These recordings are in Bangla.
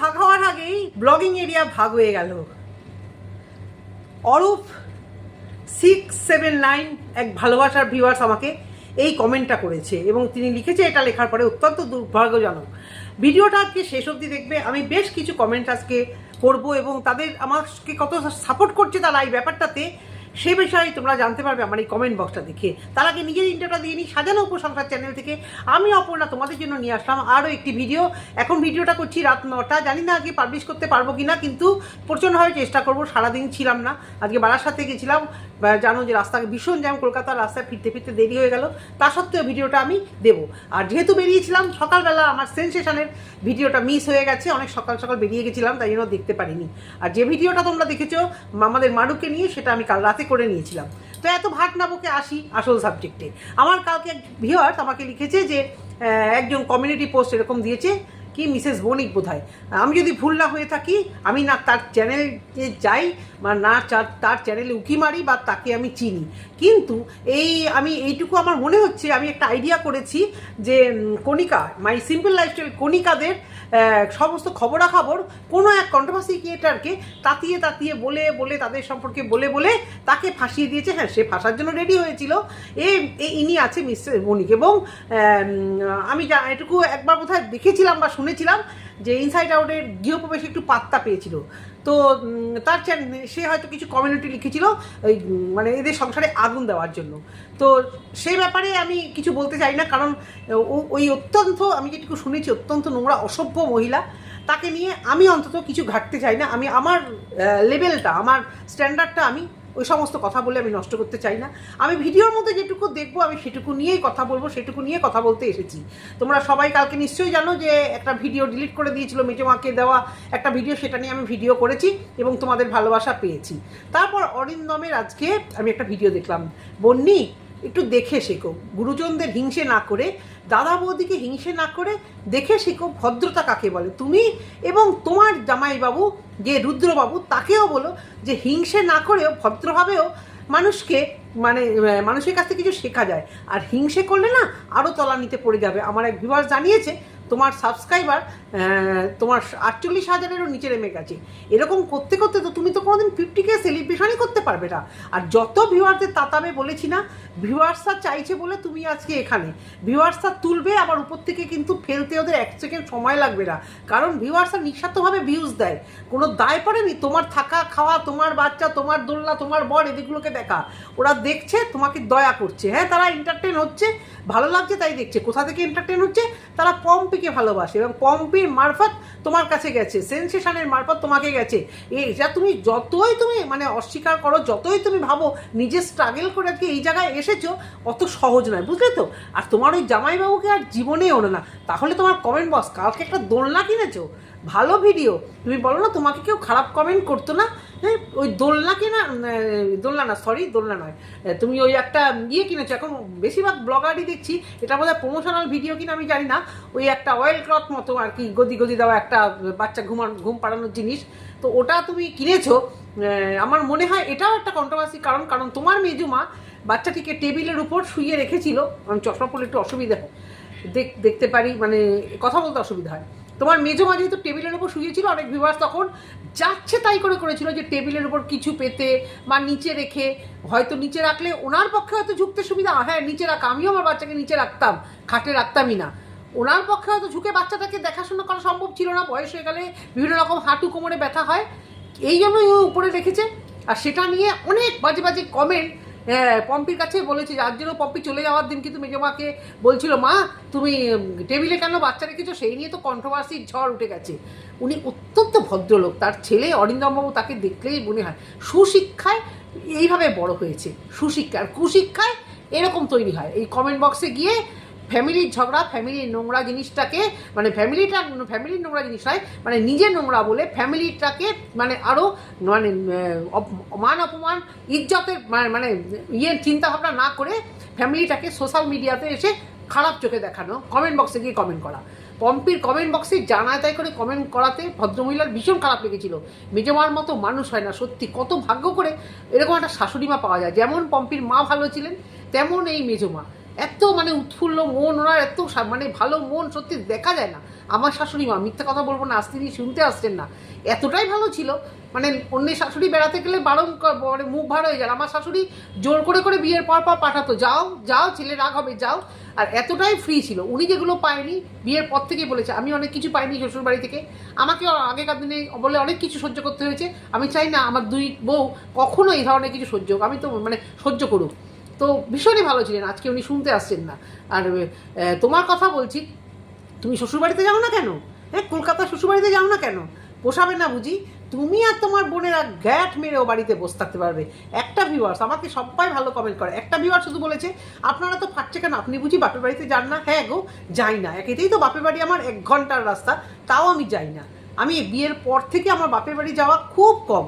ভাগ হওয়ার আগেই ব্লগিং এরিয়া ভাগ হয়ে গেল। অরূপ সিক্স সেভেন নাইন এক ভালোবাসার ভিউয়ার্স আমাকে এই কমেন্টটা করেছে এবং তিনি লিখেছে এটা লেখার পরে অত্যন্ত দুর্ভাগ্যজনক। ভিডিওটা আজকে শেষ অবধি দেখবে। আমি বেশ কিছু কমেন্ট আজকে করব এবং তাদের আমাকে কত সাপোর্ট করছে তারা এই ব্যাপারটাতে। সে বিষয়ে তোমরা জানতে পারবে আমার এই কমেন্ট বক্সটা দেখে। তার আগে নিজের ইন্টারটা দিয়ে নিই সাজানো উপসংসার চ্যানেল থেকে। আমি অপর্ণা তোমাদের জন্য নিয়ে আসলাম আরও একটি ভিডিও এখন ভিডিওটা করছি রাত নটা। জানি না আজকে পাবলিশ করতে পারব কি না কিন্তু প্রচণ্ডভাবে চেষ্টা করব। সারাদিন ছিলাম না। আজকে বারাসাতে গেছিলাম। জানো যে রাস্তা ভীষণ জ্যাম কলকাতার রাস্তায় ফিরতে ফিরতে দেরি হয়ে গেল। তা সত্ত্বেও ভিডিওটা আমি দেবো। আর যেহেতু বেরিয়েছিলাম, সকালবেলা আমার সেন্সেশনের ভিডিওটা মিস হয়ে গেছে। অনেক সকাল সকাল বেরিয়ে গেছিলাম, তাই জন্য দেখতে পারিনি। আর যে ভিডিওটা তোমরা দেখেছ আমাদের মারুকে নিয়ে, সেটা আমি কাল রাতে করে নিয়েছিলাম। তো এত ভাট না বকে আসি আসল সাবজেক্টে আমার কালকে এক ভিওয়ার্স আমাকে লিখেছে যে একজন কমিউনিটি পোস্ট এরকম দিয়েছে কি মিসেস বণিক বোধহয়? আমি যদি ভুল না হয়ে থাকি, আমি না তার চ্যানেলে যাই, বা না তার চ্যানেলে উকি মারি, বা তাকে আমি চিনি। কিন্তু এই, আমি এইটুকু আমার মনে হচ্ছে, আমি একটা আইডিয়া করেছি যে কণিকা মাই সিম্পল লাইফস্টাইল কণিকাদের সমস্ত খবরাখবর কোনো এক কন্ট্রোভার্সি ক্রিয়েটারকে তাতিয়ে তাতিয়ে বলে বলে, তাদের সম্পর্কে বলে বলে তাকে ফাঁসিয়ে দিয়েছে। হ্যাঁ সে ফাঁসার জন্য রেডি হয়েছিল। এ ইনি আছে মিস্টার বণিক। এবং আমি এটুকু একবার বোধহয় দেখেছিলাম বা শুনেছিলাম যে ইনসাইড আউটের গৃহপ্রবেশে একটু পাত্তা পেয়েছিল। তো তার সে হয়তো কিছু কমিউনিটি লিখেছিল ওই মানে এদের সংসারে আগুন দেওয়ার জন্য। তো সেই ব্যাপারে আমি কিছু বলতে চাই না, কারণ ওই অত্যন্ত, আমি যেটুকু শুনেছি, অত্যন্ত নোংরা, অসভ্য মহিলা। তাকে নিয়ে আমি অন্তত কিছু ঘাটতে চাই না। আমি, আমার লেভেলটা আমার স্ট্যান্ডার্ডটা আমি ওই সমস্ত কথা বলে আমি নষ্ট করতে চাই না। আমি ভিডিওর মধ্যে যেটুকু দেখব, আমি সেটুকু নিয়েই কথা বলব, সেটুকু নিয়ে কথা বলতে এসেছি। তোমরা সবাই কালকে নিশ্চয়ই জানো যে একটা ভিডিও ডিলিট করে দিয়েছিল মেজমাকে দেওয়া একটা ভিডিও, সেটা নিয়ে আমি ভিডিও করেছি এবং তোমাদের ভালোবাসা পেয়েছি। তারপর অরিন্দমের আজকে আমি একটা ভিডিও দেখলাম। বন্নি একটু দেখে শেখো গুরুজনদের হিংসে না করে, দাদা বৌদিকে হিংসে না করে দেখে শেখো ভদ্রতা কাকে বলে। তুমি এবং তোমার জামাইবাবু, যে রুদ্রবাবু, তাকেও বলো যে হিংসে না করেও, ভদ্রভাবেও মানুষকে মানে মানুষের কাছ থেকে কিছু শেখা যায়। আর হিংসে করলে না আরও তলানিতে পড়ে যাবে। আমার এক ভিউয়ার্স জানিয়েছে তোমার সাবস্ক্রাইবার তোমার আটচল্লিশ হাজারেরও নিচে নেমে গেছে। এরকম করতে করতে তো তুমি তো কোনোদিন ফিফটিকে সেলিব্রেশনই করতে পারবে না। আর যত ভিউয়ারদের তাতাবে বলেছি না ভিউয়ার্সরা চাইছে বলে তুমি আজকে এখানে। ভিউয়ার্সরা তুলবে, আবার উপর থেকে কিন্তু ফেলতে ওদের এক সেকেন্ড সময় লাগবে না। কারণ ভিউয়ার্সরা নিঃস্বার্থভাবে ভিউজ দেয়। কোনো দায় পড়েনি, তোমার থাকা, খাওয়া, তোমার বাচ্চা, তোমার দোলনা, তোমার বর, এদিকগুলোকে দেখা। ওরা দেখছে, তোমাকে দয়া করছে। হ্যাঁ তারা এন্টারটেন হচ্ছে, ভালো লাগছে, তাই দেখছে। কোথা থেকে এন্টারটেন হচ্ছে? তারা পম্পিকে ভালোবাসে এবং পম্পির মারফত তোমার কাছে গেছে সেন্সেশনের মারফত তোমাকে গেছে। এটা তুমি যতই তুমি মানে অস্বীকার করো, যতই তুমি ভাবো নিজে স্ট্রাগল করে আজকে এই জায়গায় এসেছ, অত সহজ নয়, বুঝলে তো? আর তোমার ওই জামাইবাবুকে আর জীবনেই ওনো না। তাহলে তোমার কমেন্ট বক্স কালকে একটা দোলনা কিনেছো? ভালো ভিডিও তুমি বলো না, তোমাকে কেউ খারাপ কমেন্ট করতো না? ওই দোলনা কিনা দোলনা না সরি দোলনা নয়। তুমি ওই একটা ইয়ে কিনেছো, এখন বেশিরভাগ ব্লগারই দেখছি, এটা বোধহয় প্রমোশনাল ভিডিও কিনা আমি জানি না। ওই একটা অয়েল ক্লথ মতো আর কি, গদি গদি দেওয়া একটা বাচ্চা ঘুমান, ঘুম পাড়ানোর জিনিস। তো ওটা তুমি কিনেছো আমার মনে হয় এটাও একটা কন্ট্রোভার্সি কারণ কারণ তোমার মেজুমা বাচ্চাটিকে টেবিলের উপর শুইয়ে রেখেছিল। আমি চশমা পড়লে একটু অসুবিধা হয়। দেখ, দেখতে পারি মানে কথা বলতে অসুবিধা হয়। তোমার মেজো মা যেহেতু টেবিলের উপর শুয়েছিল অনেক ভিউয়ার্স তখন যাচ্ছে তাই করে করেছিল যে টেবিলের উপর কিছু পেতে বা নিচে রেখে, হয়তো নিচে রাখলে ওনার পক্ষে হয়তো ঝুঁকতে সুবিধা হ্যাঁ নিচে রাখ, আমিও আমার বাচ্চাকে নিচে রাখতাম, খাটে রাখতামই না। ওনার পক্ষে হয়তো ঝুঁকে বাচ্চাটাকে দেখাশোনা করা সম্ভব ছিল না, বয়স হয়ে গেলে বিভিন্ন রকম হাঁটু কোমরে ব্যথা হয়, এই জন্যই ও উপরে রেখেছে। আর সেটা নিয়ে অনেক বাজে বাজে কমেন্ট হ্যাঁ পম্পির কাছে বলেছি, যার জন্য পম্পি চলে যাওয়ার দিন কিন্তু মেজমাকে বলছিল, মা, তুমি টেবিলে কেন বাচ্চা রেখেছো? সেই নিয়ে তো কন্ট্রোভার্সির ঝড় উঠে গেছে। উনি অত্যন্ত ভদ্রলোক, তার ছেলে অরিন্দমবাবু তাকে দেখলেই মনে হয়, সুশিক্ষায় এইভাবে বড় হয়েছে সুশিক্ষা আর কুশিক্ষায় এরকম তৈরি হয়। এই কমেন্ট বক্সে গিয়ে ফ্যামিলির ঝগড়া ফ্যামিলির নোংরা জিনিসটাকে মানে ফ্যামিলিটা ফ্যামিলির নোংরা জিনিস নয় মানে নিজে নোংরা বলে ফ্যামিলিটাকে মানে আরও মানে মান অপমান, ইজ্জতের, মানে- মানে ইয়ে চিন্তাভাবনা না করে ফ্যামিলিটাকে সোশ্যাল মিডিয়াতে এসে খারাপ চোখে দেখানো। কমেন্ট বক্সে গিয়ে কমেন্ট করা। পম্পির কমেন্ট বক্সে জানায় তাই করে কমেন্ট করাতে ভদ্রমহিলার ভীষণ খারাপ লেগেছিল। মেজমার মতো মানুষ হয় না, সত্যি কত ভাগ্য করে এরকম একটা শাশুড়ি মা পাওয়া যায়। যেমন পম্পির মা ভালো ছিলেন, তেমন এই মেজমা। এত মানে উৎফুল্ল মন ওনার এত মানে ভালো মন, সত্যি দেখা যায় না। আমার শাশুড়ি মা, মিথ্যা কথা বলব না আসতে তিনি শুনতে আসছেন না। এতটাই ভালো ছিল মানে অন্যের শাশুড়ি বেড়াতে গেলে বারণ মানে মুখ ভার হয়ে যায়। আমার শাশুড়ি জোর করে করে বিয়ের পর পর পাঠাতো, যাও যাও ছেলে, রাগ হবে, যাও। আর এতটাই ফ্রি ছিল। উনি যেগুলো পায়নি, বিয়ের পর থেকেই বলেছে, আমি অনেক কিছু পাইনি শ্বশুর বাড়ি থেকে। আমাকে আগেকার দিনে বলে অনেক কিছু সহ্য করতে হয়েছে। আমি চাই না আমার দুই বউ কখনো এই ধরনের কিছু সহ্য হোক। আমি তো মানে সহ্য করুক। তো ভীষণই ভালো ছিলেন। আজকে উনি শুনতে আসছেন না। আর তোমার কথা বলছি, তুমি শ্বশুরবাড়িতে যাও না কেন? হ্যাঁ কলকাতা শ্বশুরবাড়িতে যাও না কেন? পোষাবে না বুঝি? তুমি আর তোমার বোনেরা গ্যাট মেরে ও বাড়িতে বসে থাকতে পারবে। একটা ভিউয়ার্স আমাকে সবাই ভালো কমেন্ট করে। একটা ভিউয়ার শুধু বলেছে, আপনারা তো ফাটছে কেন? আপনি বুঝি বাপের বাড়িতে যান না? হ্যাঁ গো, যাই না। একেতেই তো বাপের বাড়ি আমার এক ঘণ্টার রাস্তা, তাও আমি যাই না। আমি বিয়ের পর থেকে আমার বাপের বাড়ি যাওয়া খুব কম।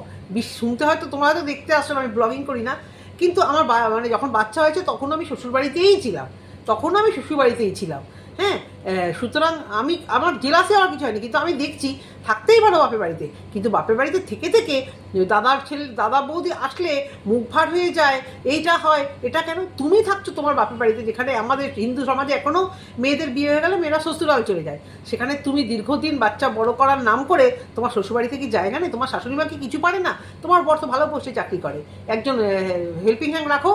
শুনতে হয়তো তোমরা হয়তো দেখতে আসছো আমি ব্লগিং করি না। কিন্তু আমার মানে যখন বাচ্চা হয়েছে তখন আমি শ্বশুরবাড়িতেই ছিলাম। তখন আমি শ্বশুরবাড়িতেই ছিলাম। হ্যাঁ সুতরাং আমি, আমার জেলাসে আমার কিছু হয়নি, কিন্তু আমি দেখছি, থাকতেই পারো বাপের বাড়িতে। কিন্তু বাপের বাড়িতে থেকে থেকে দাদার ছেলে, দাদা বৌদি আসলে মুখ ভার হয়ে যায়, এইটা হয়, এটা কেন? তুমি থাকছো তোমার বাপের বাড়িতে, যেখানে আমাদের হিন্দু সমাজে এখনও মেয়েদের বিয়ে হয়ে গেলে মেয়েরা শ্বশুরাল চলে যায়। সেখানে তুমি দীর্ঘদিন বাচ্চা বড় করার নাম করে তোমার শ্বশুরবাড়িতে কি জায়গা নেই তোমার শাশুড়ি মা কি কিছু পারে না? তোমার বর তো ভালো পোস্টে চাকরি করে। একজন হেল্পিং হ্যান্ড রাখো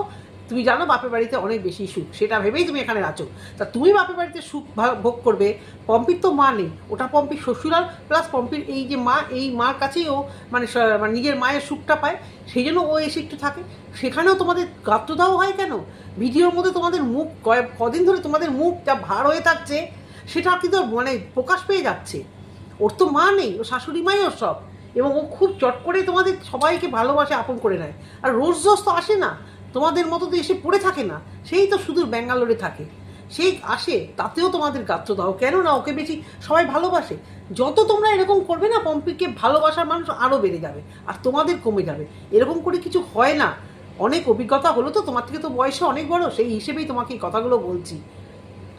তুমি জানো বাপের বাড়িতে অনেক বেশি সুখ, সেটা ভেবেই তুমি এখানে আছো। তা তুমি বাপের বাড়িতে সুখ ভোগ করবে, পম্পির তো মা নেই, ওটা পম্পির শ্বশুরাল প্লাস পম্পির এই যে মা, এই মার কাছেই ও মানে মানে নিজের মায়ের সুখটা পায়, সেই জন্য ও এসে একটু থাকে। সেখানেও তোমাদের গাত্রদাহ হয় কেন? ভিডিওর মধ্যে তোমাদের মুখ কয়েক কদিন ধরে তোমাদের মুখ যা ভার হয়ে থাকছে, সেটা কিন্তু মানে প্রকাশ পেয়ে যাচ্ছে? ওর তো মা নেই, ও শাশুড়ি মাই ওর সব। এবং ও খুব চট করে তোমাদের সবাইকে ভালোবাসে, আপন করে নেয়। আর রোজ রোজ তো আসে না। তোমাদের মতো তো এসে পড়ে থাকে না, সেই তো শুধু ব্যাঙ্গালোরে থাকে। সেই আসে, তাতেও তোমাদের গাত্র দাও। কেন না ওকে বেশি সবাই ভালোবাসে? যত তোমরা এরকম করবে না, পম্পিকে ভালোবাসার মানুষ আরও বেড়ে যাবে, আর তোমাদের কমে যাবে। এরকম করে কিছু হয় না। অনেক অভিজ্ঞতা হলো তো, তোমার থেকে তো বয়সে অনেক বড়, সেই হিসেবেই তোমাকে এই কথাগুলো বলছি।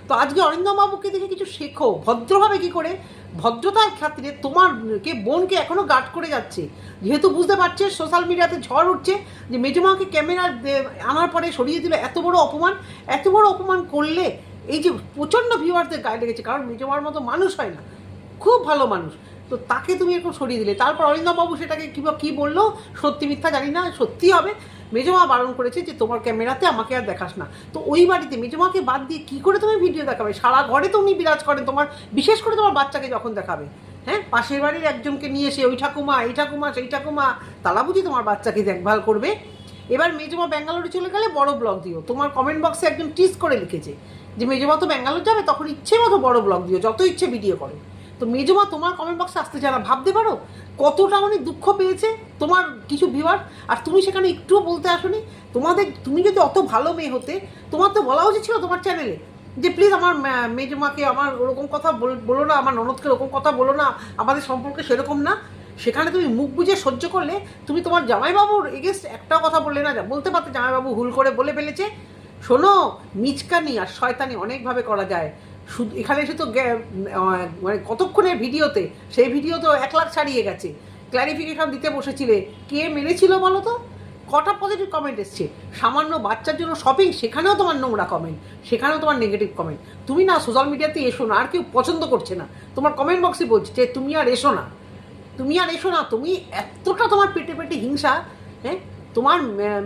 তো আজকে অরিন্দম বাবুকে দেখে কিছু শেখো। ভদ্রভাবে কি করে? ভদ্রতার খাতিরে তোমার কে বোনকে এখনও গার্ড করে যাচ্ছে। যেহেতু বুঝতে পারছে সোশ্যাল মিডিয়াতে ঝড় উঠছে যে মেজমাকে ক্যামেরা আনার পরে সরিয়ে দিল, এত বড় অপমান। এত বড় অপমান করলে এই যে প্রচণ্ড ভিউয়ারদের গায়ে লেগেছে, কারণ মেজমার মতো মানুষ হয় না। খুব ভালো মানুষ। তো তাকে তুমি এরকম সরিয়ে দিলে। তারপর অরিন্দম বাবু সেটাকে কী কী বলল? সত্যি মিথ্যা জানি না সত্যি হবে। মেজমা বারণ করেছে যে তোমার ক্যামেরাতে আমাকে আর দেখাস না। তো ওই বাড়িতে মেজমাকে বাদ দিয়ে কি করে তুমি ভিডিও দেখাবে? সারা ঘরে তো উনি বিরাজ করেন, তোমার বিশেষ করে তোমার বাচ্চাকে যখন দেখাবে। হ্যাঁ? পাশের বাড়ির একজনকে নিয়ে এসে, ওই ঠাকুমা, এই ঠাকুমা, সেই ঠাকুমা। তারা বুঝি তোমার বাচ্চাকে দেখভাল করবে। এবার মেজমা ব্যাঙ্গালোরে চলে গেলে বড় ব্লগ দিও। তোমার কমেন্ট বক্সে একজন টিস করে লিখেছে যে, মেজমা তো ব্যাঙ্গালোর যাবে, তখন ইচ্ছে মতো বড় ব্লগ দিও, যত ইচ্ছে ভিডিও করো। তো মেজমা, তোমার কমেন্ট বক্সে আসতে চায় না। ভাবতে পারো কতটা মানে দুঃখ পেয়েছে তোমার কিছু ভিউয়ার আর তুমি সেখানে একটুও বলতে আসোনি। তোমাদের, তুমি যদি অত ভালো মেয়ে হতে, তোমার তো বলা উচিত ছিল তোমার চ্যানেলে যে প্লিজ আমার মেজমাকে আমার ওরকম কথা বল- না, আমার ননদকে ওরকম কথা বলো না, আমাদের সম্পর্কে সেরকম না। সেখানে তুমি মুখ বুঝে সহ্য করলে তুমি তোমার জামাইবাবুর এগেস্ট একটাও কথা বললে না। বলতে পারতে জামাইবাবু ভুল করে বলে ফেলেছে। শোনো, মিচকানি আর শয়তানি অনেকভাবে করা যায়। শুধু এখানে এসে তো মানে কতক্ষণের ভিডিওতে? সেই ভিডিও তো এক লাখ ছাড়িয়ে গেছে। ক্ল্যারিফিকেশন দিতে বসেছিলে। কে মেরেছিল বলো তো? কটা পজিটিভ কমেন্ট এসছে। সামান্য বাচ্চার জন্য শপিং সেখানেও তোমার নোংরা কমেন্ট সেখানেও তোমার নেগেটিভ কমেন্ট তুমি না সোশ্যাল মিডিয়াতে এসো না, আর কেউ পছন্দ করছে না। তোমার কমেন্ট বক্সে বলছে যে, তুমি আর এসো না। তুমি আর এসো না, তুমি এতটা তোমার পেটে পেটে হিংসা হ্যাঁ? তোমার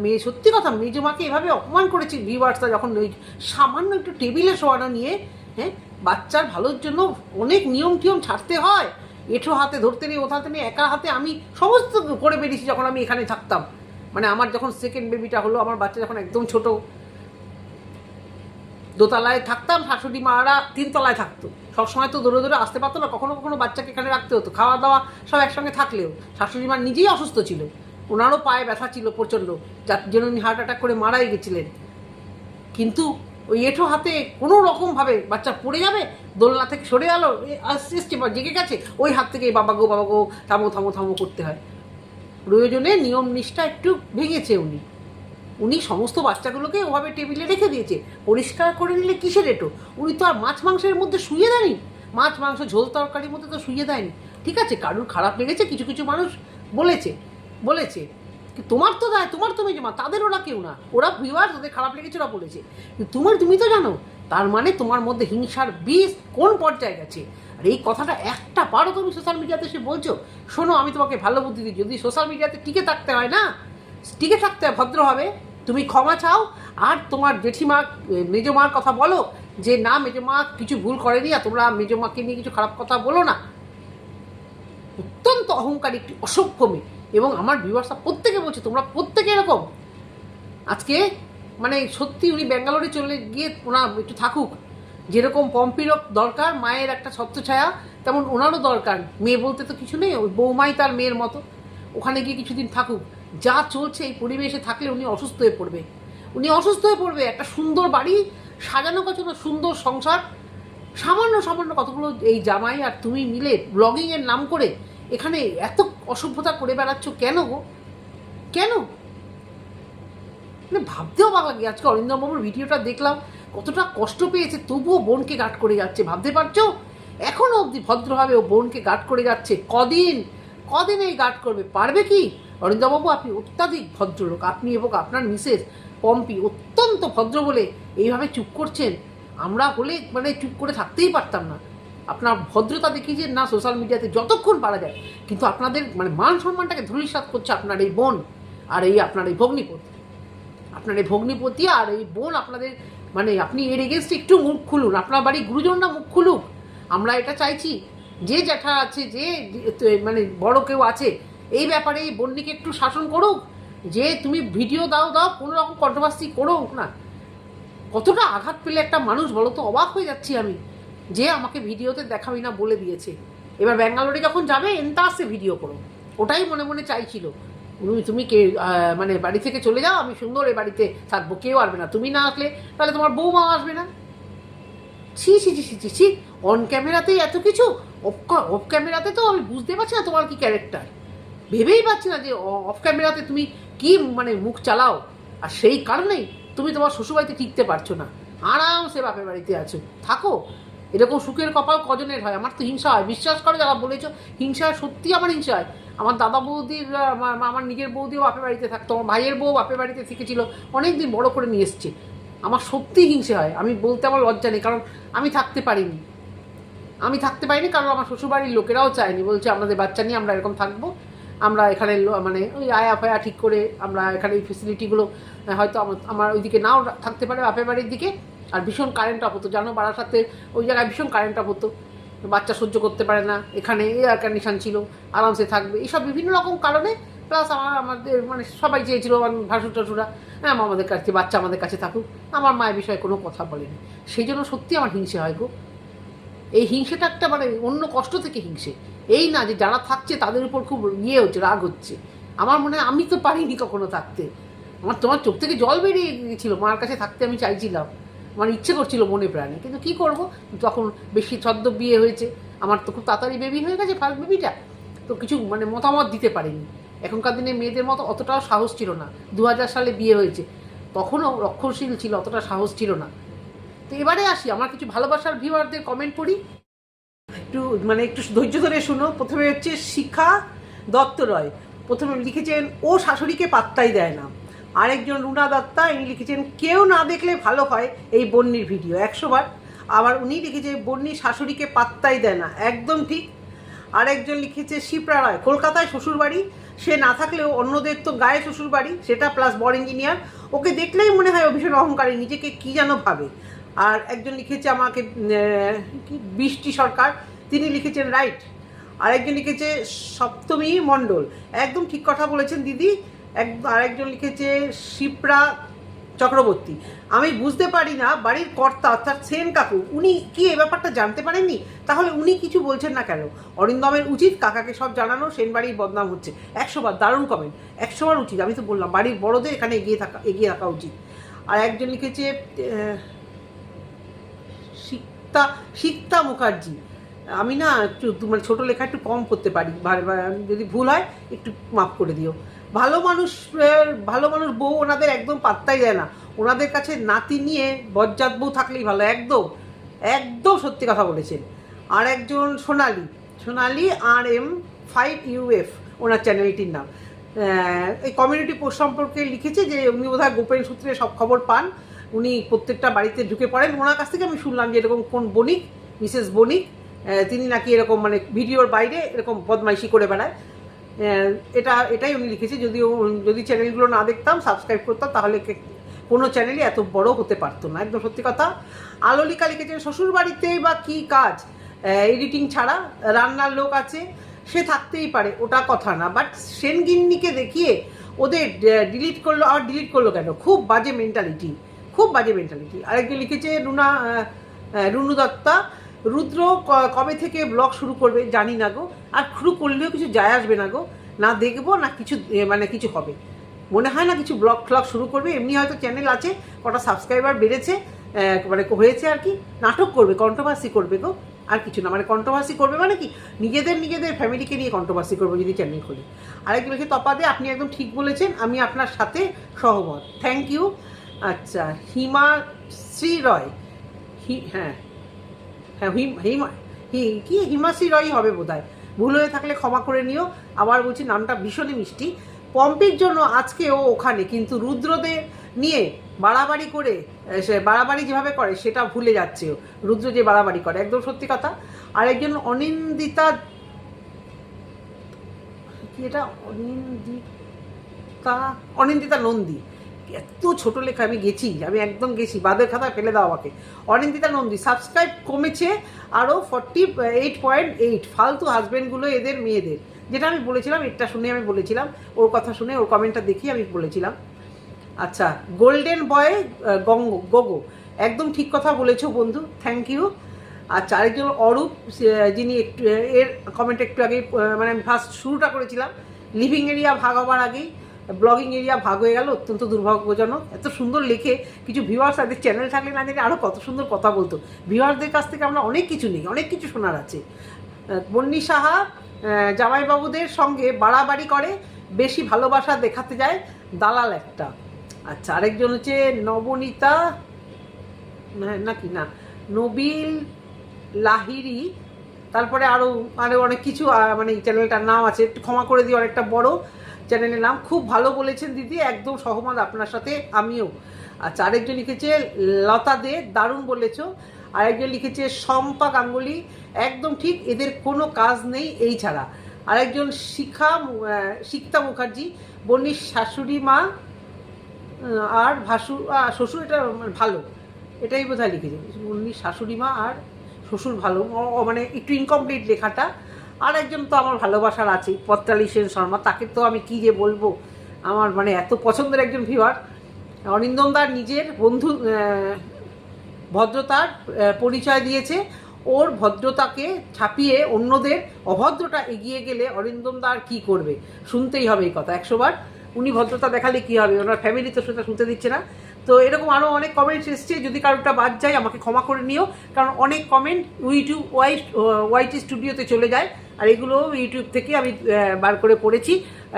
মেয়ে, সত্যি কথা, মেজমাকে এভাবে অপমান করেছে ভিউয়ার্সরা যখন ওই সামান্য একটু টেবিলে শোয়ানো নিয়ে হ্যাঁ? বাচ্চার ভালোর জন্য অনেক নিয়ম টিয়ম ছাড়তে হয়। এঠো হাতে, ধরতে নেই ও হাতে নেই, একা হাতে আমি সমস্ত করে বেরিয়েছি যখন আমি এখানে থাকতাম। মানে আমার যখন সেকেন্ড বেবিটা হলো, আমার বাচ্চা যখন একদম ছোট, দোতলায় থাকতাম, শাশুড়ি মারা তিনতলায় থাকতো। সবসময় তো দৌড়ে দৌড়ে আসতে পারতো না, কখনো কখনো বাচ্চাকে এখানে রাখতে হতো খাওয়া দাওয়া সব একসঙ্গে থাকলেও। শাশুড়ি মা নিজেই অসুস্থ ছিল। ওনারও পায়ে ব্যথা ছিল প্রচণ্ড, যার জন্য উনি হার্ট অ্যাটাক করে মারাই গেছিলেন। কিন্তু ওই এঁঠো হাতে কোনো রকমভাবে বাচ্চা পড়ে যাবে, দোলনা থেকে সরে গেল আস্তে আস্তে জেগে গেছে, ওই হাত থেকে বাবা গো বাবা গো, থামো থামো থামো করতে হয়। প্রয়োজনে নিয়ম নিষ্ঠা একটু ভেঙেছে উনি। উনি সমস্ত বাচ্চাগুলোকে ওভাবে টেবিলে রেখে দিয়েছে। পরিষ্কার করে নিলে কিসের এটো উনি তো আর মাছ মাংসের মধ্যে শুয়ে দেয়নি। মাছ, মাংস, ঝোল তরকারির মধ্যে তো শুয়ে দেয়নি। ঠিক আছে, কারুর খারাপ লেগেছে, কিছু কিছু মানুষ বলেছে বলেছে। তোমার তো দেয়, তোমার তো মেজমা তাদের ওরা কেউ না। ওরা ভিউয়ার্স, ওদের খারাপ লেগেছে, ওরা বলেছে। তোমার, তুমি তো জানো, তার মানে তোমার মধ্যে হিংসার বিষ কোন পর্যায়ে গেছে? আর এই কথাটা একটা পারো তুমি সোশ্যাল মিডিয়াতে এসে বলছো, শোনো, আমি তোমাকে ভালো বুদ্ধি দিই। যদি সোশ্যাল মিডিয়াতে টিকে থাকতে হয় না, টিকে থাকতে হয় ভদ্রভাবে তুমি ক্ষমা চাও, আর তোমার জেঠিমা মেজমার কথা বলো, যে না মেজমা কিছু ভুল করেনি, আর তোমরা মেজমাকে নিয়ে কিছু খারাপ কথা বলো না। অত্যন্ত অহংকারী, একটি অসভ্য মেয়ে। এবং আমার ভিউয়ার্সরা প্রত্যেকে বলছে, তোমরা প্রত্যেকে এরকম? আজকে মানে সত্যি উনি ব্যাঙ্গালোরে চলে গিয়ে ওনা একটু থাকুক। যেরকম পম্পিরও দরকার, মায়ের একটা ছত্রছায়া তেমন ওনারও দরকার। মেয়ে বলতে তো কিছু নেই, ওই বৌমাই তার মেয়ের মতো। ওখানে গিয়ে কিছুদিন থাকুক। যা চলছে এই পরিবেশে থাকলে উনি অসুস্থ হয়ে পড়বে। উনি অসুস্থ হয়ে পড়বে, একটা সুন্দর বাড়ি, সাজানো গোছানো সুন্দর সংসার, সামান্য সামান্য কতগুলো এই জামাই আর তুমি মিলে ব্লগিংয়ের নাম করে এখানে এত অসভ্যতা করে বেড়াচ্ছ কেন গো? কেন? মানে ভাবতেও ভালো লাগে আজকে অরিন্দমবাবুর ভিডিওটা দেখলাম, কতটা কষ্ট পেয়েছে, তবুও বোনকে গাট করে যাচ্ছে। ভাবতে পারছ? এখনও অবধি ভদ্রভাবে ও বোনকে গাট করে যাচ্ছে। কদিন? কদিন এই গাট করবে? পারবে কি? অরিন্দমবাবু, আপনি অত্যাধিক ভদ্রলোক। আপনি এবং আপনার মিসেস পম্পি অত্যন্ত ভদ্র বলে এইভাবে চুপ করছেন। আমরা হলে মানে চুপ করে থাকতেই পারতাম না। আপনার ভদ্রতা দেখিয়েছেন না সোশ্যাল মিডিয়াতে যতক্ষণ পারা যায়, কিন্তু আপনাদের মানে মান সম্মানটাকে ধূলিসাৎ করছে আপনার এই বোন আর এই আপনার এই ভগ্নিপতি। আপনার এই ভগ্নিপতি আর এই বোন আপনাদের মানে আপনি এর এগেনস্টে একটু মুখ খুলুন। আপনার বাড়ি গুরুজনরা মুখ খুলুক। আমরা এটা চাইছি, যে জ্যাঠা আছে, যে মানে বড় কেউ আছে, এই ব্যাপারে এই বন্যিকে একটু শাসন করুক। যে তুমি ভিডিও দাও দাও, কোনো রকম কন্ট্রোভার্সি করো না। কতটা আঘাত পেলে একটা মানুষ বলো তো, অবাক হয়ে যাচ্ছি আমি। যে আমাকে ভিডিওতে দেখাবি না বলে দিয়েছে। এবার ব্যাঙ্গালোরে যখন যাবে এনতা আসে ভিডিও করো। ওটাই মনে মনে চাইছিল। তুমি কে মানে বাড়ি থেকে চলে যাও, আমি সুন্দর এ বাড়িতে থাকব, কেউ আসবে না। তুমি না আসলে, তাহলে তোমার বৌমাও আসবে না। ছি ছি ছি ছি ছি অন ক্যামেরাতেই এত কিছু? অফ ক্যামেরাতে তো আমি বুঝতে পারছি না তোমার কি ক্যারেক্টার ভেবেই পাচ্ছি না যে অফ ক্যামেরাতে তুমি কি মানে মুখ চালাও। আর সেই কারণেই তুমি তোমার শ্বশুরবাড়িতে টিকতে পারছ না। আরামসে বাপের বাড়িতে আছো। থাকো। এরকম সুখের কপাল কজনের হয়? আমার তো হিংসা হয়। বিশ্বাস করো যারা বলেছ, হিংসা সত্যি আমার হিংসা হয়। আমার দাদা বৌদির আমার নিজের বৌদিও বাপের বাড়িতে থাকতো। আমার ভাইয়ের বউ বাপের বাড়িতে থেকেছিল। অনেক দিন বড় করে নিয়ে এসছে। আমার সত্যি হিংসে হয়। আমি বলতে আমার লজ্জা নেই, কারণ আমি থাকতে পারিনি। আমি থাকতে পারিনি কারণ আমার শ্বশুরবাড়ির লোকেরাও চায়নি। বলছে, আমাদের বাচ্চা নিয়ে আমরা এরকম থাকব। আমরা এখানে মানে ওই আয়া ফায়া ঠিক করে আমরা এখানে এই ফেসিলিটিগুলো হয়তো আমার ওইদিকে নাও থাকতে পারে বাপের বাড়ির দিকে। আর ভীষণ কারেন্ট অফ হতো জানো বারাসাতে ওই জায়গায় ভীষণ কারেন্ট অফ হতো বাচ্চা সহ্য করতে পারে না, এখানে এয়ার কন্ডিশন ছিল, আরামসে থাকবে এইসব বিভিন্ন রকম কারণে প্লাস আমার, আমাদের মানে সবাই চেয়েছিল আমার ভাসুর টাসুরা হ্যাঁ আমাদের কাছে, বাচ্চা আমাদের কাছে থাকুক, আমার মায়ের বিষয়ে কোনো কথা বলেনি। সেই জন্য সত্যি আমার হিংসে হয় গো। এই হিংসেটা একটা মানে অন্য কষ্ট থেকে হিংসে। এই না যে যারা থাকছে তাদের উপর খুব ইয়ে হচ্ছে, রাগ হচ্ছে। আমার মনে হয় আমি তো পারিনি কখনো থাকতে। আমার তোমার চোখ থেকে জল বেরিয়ে গিয়েছিল, মার কাছে থাকতে আমি চাইছিলাম। আমার ইচ্ছে করছিল মনে প্রাণে। কিন্তু কি করব? তখন বেশি ছদ্ম বিয়ে হয়েছে, আমার তো খুব তাড়াতাড়ি বেবি হয়ে গেছে, ফার্স্ট বেবিটা তো কিছু মানে মতামত দিতে পারিনি। এখনকার দিনে মেয়েদের মতো অতটাও সাহস ছিল না। দু হাজার সালে বিয়ে হয়েছে, তখনও রক্ষণশীল ছিল, অতটা সাহস ছিল না। তো এবারে আসি, আমার কিছু ভালোবাসার ভিউয়ারদের কমেন্ট পড়ি। একটু মানে একটু ধৈর্য ধরে শুনো। প্রথমে হচ্ছে শিখা দত্ত রয় প্রথমে লিখেছেন, ও শাশুড়িকে পাত্তাই দেয় না। আরেকজন রুনা দত্তা, ইনি লিখেছেন, কেউ না দেখলে ভালো হয় এই বন্যির ভিডিও। একশো বার। আবার উনি লিখেছে বন্যি শাশুড়িকে পাত্তাই দেয় না। একদম ঠিক। আরেকজন লিখেছে, শিপ্রা রায়, কলকাতায় শ্বশুরবাড়ি সে না থাকলেও অন্যদের তো গায়ে শ্বশুরবাড়ি সেটা প্লাস বর ইঞ্জিনিয়ার ওকে দেখলেই মনে হয় ও ভীষণ অহংকারী, নিজেকে কী যেন ভাবে। আর একজন লিখেছে আমাকে বৃষ্টি সরকার। তিনি লিখেছেন, রাইট। আরেকজন লিখেছে, সপ্তমী মণ্ডল। একদম ঠিক কথা বলেছেন, দিদি এক আরেকজন লিখেছে শিপ্রা চক্রবর্তী। আমি বুঝতে পারি না বাড়ির কর্তা অর্থাৎ সেন কাকু উনি কি এ ব্যাপারটা জানতে পারেননি? তাহলে উনি কিছু বলছেন না কেন? অরিন্দমের উচিত কাকাকে সব জানানো সেন বাড়ির বদনাম হচ্ছে। একশোবার দারুণ কমেন্ট একশোবার উচিত আমি তো বললাম বাড়ির বড়দের এখানে এগিয়ে থাকা এগিয়ে রাখা উচিত। আর একজন লিখেছে আহ, শিক্তা শিক্তা মুখার্জি। আমি না একটু মানে ছোটো লেখা একটু কম করতে পারি যদি ভুল হয় একটু মাফ করে দিও। ভালো মানুষ ভালো মানুষ বউ ওনাদের একদম পাত্তাই দেয় না। ওনাদের কাছে নাতি নিয়ে বজ্জাত বউ থাকলেই ভালো, একদম একদম সত্যি কথা বলেছেন। আর একজন Sonali Sonali R M five UF ওনার চ্যানেলটির নাম। এই কমিউনিটি পোস্ট সম্পর্কে লিখেছে যে উনি বোধহয় গোপেন সূত্রে সব খবর পান। উনি প্রত্যেকটা বাড়িতে ঢুকে পড়েন। ওনার কাছ থেকে আমি শুনলাম যে এরকম কোন বণিক, মিসেস বণিক তিনি নাকি এরকম মানে ভিডিওর বাইরে এরকম বদমাইশি করে বেড়ায়। এটা, এটাই উনি লিখেছে। যদিও, যদি চ্যানেলগুলো না দেখতাম সাবস্ক্রাইব করতাম, তাহলে কোনো চ্যানেলই এত বড় হতে পারতো না, একদম সত্যি কথা। আলোলিকা লিখেছেন শ্বশুর বাড়িতে বা কি কাজ? এডিটিং ছাড়া রান্নার লোক আছে, সে থাকতেই পারে, ওটা কথা না। বাট সেনগিন্নিকে দেখিয়ে ওদের ডিলিট করল, আর ডিলিট করল কেন? খুব বাজে মেন্টালিটি খুব বাজে মেন্টালিটি আরেকজন লিখেছে, রুনা রুনু দত্তা রুদ্র কবে থেকে ব্লগ শুরু করবে জানি না গো। আর শুরু করলেও কিছু যায় আসবে না গো। না দেখব, না কিছু মানে কিছু হবে। মনে হয় না কিছু ব্লগ ফ্লগ শুরু করবে। এমনি হয়তো চ্যানেল আছে, কটা সাবস্ক্রাইবার বেড়েছে মানে হয়েছে আর কি। নাটক করবে কন্ট্রোভার্সি করবে গো। আর কিছু না মানে কন্ট্রোভার্সি করবে মানে কি? নিজেদের নিজেদের ফ্যামিলিকে নিয়ে কন্ট্রোভার্সি করবে যদি চ্যানেল খুলি। আরেকজন লিখে তপাদে আপনি একদম ঠিক বলেছেন, আমি আপনার সাথে সহমত। থ্যাংক ইউ আচ্ছা হিমা শ্রী রয় হি হ্যাঁ। হ্যাঁ হিম কি হিমাশ্রী রয় হবে বোধ ভুল হয়ে থাকলে ক্ষমা করে নিও। আবার বলছি, নামটা ভীষণই মিষ্টি। পম্পির জন্য আজকে ও ওখানে কিন্তু রুদ্রদের নিয়ে বাড়াবাড়ি করে সে বাড়াবাড়ি যেভাবে করে, সেটা ভুলে যাচ্ছে ও রুদ্র যে বাড়াবাড়ি করে, একদম সত্যি কথা। আর একজন অনিন্দিতা, কি এটা? অনিন্দিতা অনিন্দিতা নন্দী। এত ছোট লেখা আমি গেছি, আমি একদম গেছি। বাদের খাতায় ফেলে দাও আমাকে। অনিন্দিতা নন্দী সাবস্ক্রাইব কমেছে আরও ফর্টি এইট পয়েন্ট এইট ফালতু হাজব্যান্ডগুলো এদের, মেয়েদের। যেটা আমি বলেছিলাম, এটা শুনে আমি বলেছিলাম, ওর কথা শুনে, ওর কমেন্টটা দেখি আমি বলেছিলাম। আচ্ছা গোল্ডেন বয় গঙ্গ, গোগো, একদম ঠিক কথা বলেছ বন্ধু থ্যাংক ইউ আচ্ছা আরেকজন অরূপ যিনি একটু, এর কমেন্ট একটু আগে মানে আমি ফার্স্ট শুরুটা করেছিলাম লিভিং এরিয়া ভাগ হবার আগেই। ব্লগিং এরিয়া ভাগ হয়ে গেল, অত্যন্ত দুর্ভাগ্যজনক। এত সুন্দর লেখে কিছু ভিউয়ার্স তাদের চ্যানেল থাকলে না জানি আরও কত সুন্দর কথা বলতো। ভিউয়ার্সদের কাছ থেকে আমরা অনেক কিছু নিই, অনেক কিছু শোনার আছে। বন্নি সাহা জামাইবাবুদের সঙ্গে বাড়াবাড়ি করে, বেশি ভালোবাসা দেখাতে যায় দালাল একটা। আচ্ছা আরেকজন হচ্ছে নবনীতা না- নাকি না নবিল লাহিরি তারপরে আরও আরও অনেক কিছু মানে চ্যানেলটার নাম আছে, একটু ক্ষমা করে দিই অনেকটা বড়। চ্যানেলের নাম খুব ভালো বলেছেন দিদি একদম সহমত আপনার সাথে আমিও। আচ্ছা আরেকজন লিখেছে লতা দে দারুণ বলেছ। আরেকজন লিখেছে শম্পা গাঙ্গুলি একদম ঠিক এদের কোনো কাজ নেই এই ছাড়া। আরেকজন শিখা শিক্তা মুখার্জি বন্নির শাশুড়ি মা আর আহ, শ্বশুর এটা ভালো। এটাই বোধ হয় লিখেছে। উনি শাশুড়ি মা আর শ্বশুর ভালো। মানে একটু ইনকমপ্লিট লেখাটা। আর একজন তো আমার ভালোবাসার আছে পত্রালী সেন শর্মা, তাকে তো আমি কি যে বলব? আমার মানে এত পছন্দের একজন ভিউয়ার অরিন্দমদার নিজের বন্ধু ভদ্রতার পরিচয় দিয়েছে। ওর ভদ্রতাকে ছাপিয়ে অন্যদের অভদ্রতা এগিয়ে গেলে অরিন্দমদা আর কী করবে? শুনতেই হবে এই কথা। একশোবার উনি ভদ্রতা দেখালে কি হবে? ওনার ফ্যামিলি তো সেটা শুনতে দিচ্ছে না। তো এরকম আরও অনেক কমেন্টস এসছে, যদি কারোটা বাদ যায়, আমাকে ক্ষমা করে নিও। কারণ অনেক কমেন্ট ইউটিউব ওয়াই ওয়াইটি স্টুডিওতে চলে যায়। আর এগুলো ইউটিউব থেকে আমি বার করে পড়েছি।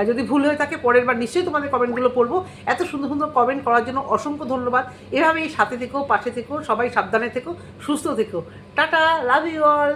যদি ভুল হয়ে থাকে, পরের বার নিশ্চয়ই তোমাদের কমেন্টগুলো পড়ব। এত সুন্দর সুন্দর কমেন্ট করার জন্য অসংখ্য ধন্যবাদ। এভাবেই সাথে থেকো, পাশে থেকো, সবাই সাবধানে থেকো, সুস্থ থেকো। Tata love you all